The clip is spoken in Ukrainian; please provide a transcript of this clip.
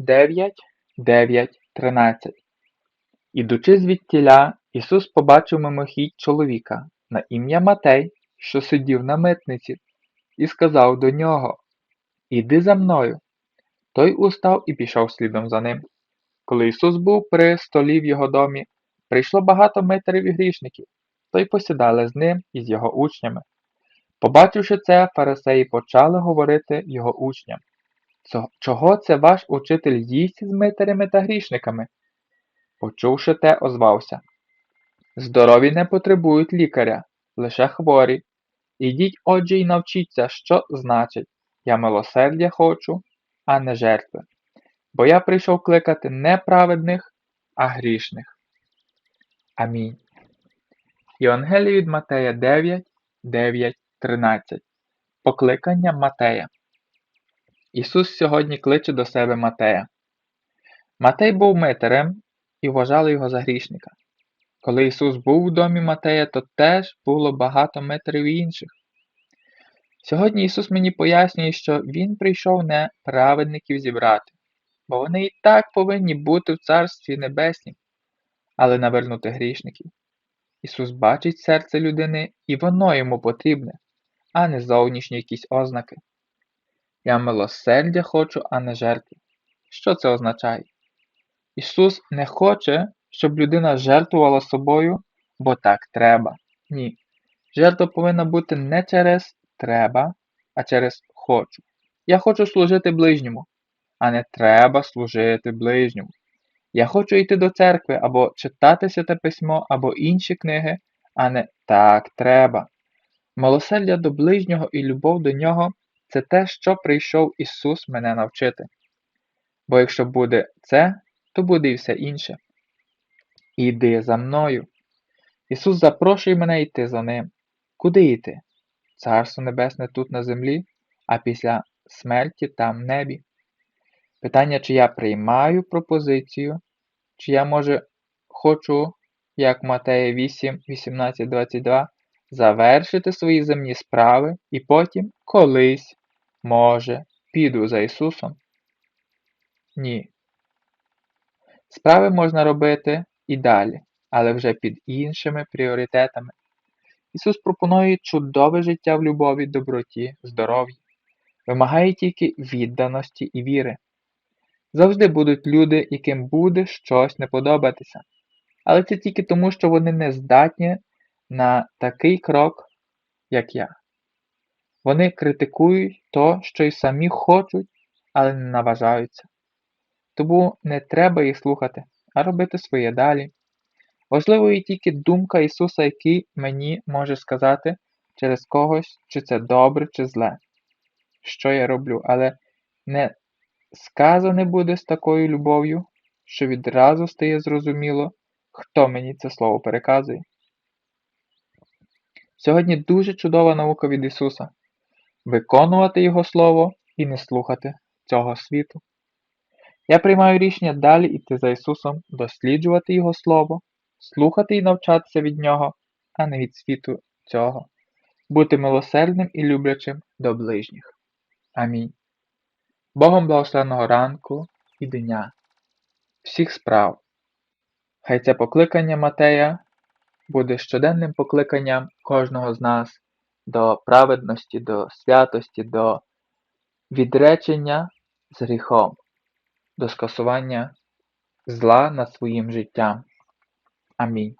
9, 9, 13 Ідучи звідтіля, Ісус побачив мимохідь чоловіка на ім'я Матей, що сидів на митниці, і сказав до нього Іди за мною. Той устав і пішов слідом за ним. Коли Ісус був при столі в його домі, прийшло багато митерів і грішників, то й посідали з ним і з його учнями. Побачивши це, фарисеї почали говорити його учням. «Цо- Чого це ваш учитель їсть з митарями та грішниками? Почувши те, озвався. Здорові не потребують лікаря, лише хворі. Ідіть, отже, і навчіться, що значить я милосердя хочу, а не жертви. Бо я прийшов кликати не праведних, а грішних. Амінь. Євангеліє від Матея 9, 9, 13. Покликання Матея. Ісус сьогодні кличе до себе Матея. Матей був митарем і вважали його за грішника. Коли Ісус був у домі Матея, то теж було багато митарів інших. Сьогодні Ісус мені пояснює, що Він прийшов не праведників зібрати, бо вони і так повинні бути в Царстві Небеснім, але навернути грішників. Ісус бачить серце людини, і воно йому потрібне, а не зовнішні якісь ознаки. Я милосердя хочу, а не жертви. Що це означає? Ісус не хоче, щоб людина жертвувала собою, бо так треба. Ні. Жертва повинна бути не через треба, а через хочу. Я хочу служити ближньому, а не треба служити ближньому. Я хочу йти до церкви або читати святе письмо, або інші книги, а не так треба. Милосердя до ближнього і любов до нього це те, що прийшов Ісус мене навчити. Бо якщо буде це, то буде і все інше. Іди за мною. Ісус запрошує мене йти за ним. Куди йти? Царство Небесне тут на землі, а після смерті там в небі. Питання, чи я приймаю пропозицію, чи я, може, хочу, як Матея 8, 18, 22, завершити свої земні справи і потім колись, може, піду за Ісусом? Ні. Справи можна робити і далі, але вже під іншими пріоритетами. Ісус пропонує чудове життя в любові, доброті, здоров'ї, вимагає тільки відданості і віри. Завжди будуть люди, яким буде щось не подобатися, але це тільки тому, що вони не здатні на такий крок, як я. Вони критикують то, що й самі хочуть, але не наважаються. Тому не треба їх слухати, а робити своє далі. Важливою тільки думка Ісуса, який мені може сказати через когось, чи це добре, чи зле, що я роблю, але не сказане буде з такою любов'ю, що відразу стає зрозуміло, хто мені це слово переказує. Сьогодні дуже чудова наука від Ісуса виконувати Його Слово і не слухати цього світу. Я приймаю рішення далі йти за Ісусом, досліджувати Його Слово, слухати і навчатися від Нього, а не від світу цього, бути милосердним і люблячим до ближніх. Амінь. Богом благословеного ранку і дня, всіх справ. Хай це покликання Матея буде щоденним покликанням кожного з нас до праведності, до святості, до відречення з гріхом, до скасування зла над своїм життям. Амінь.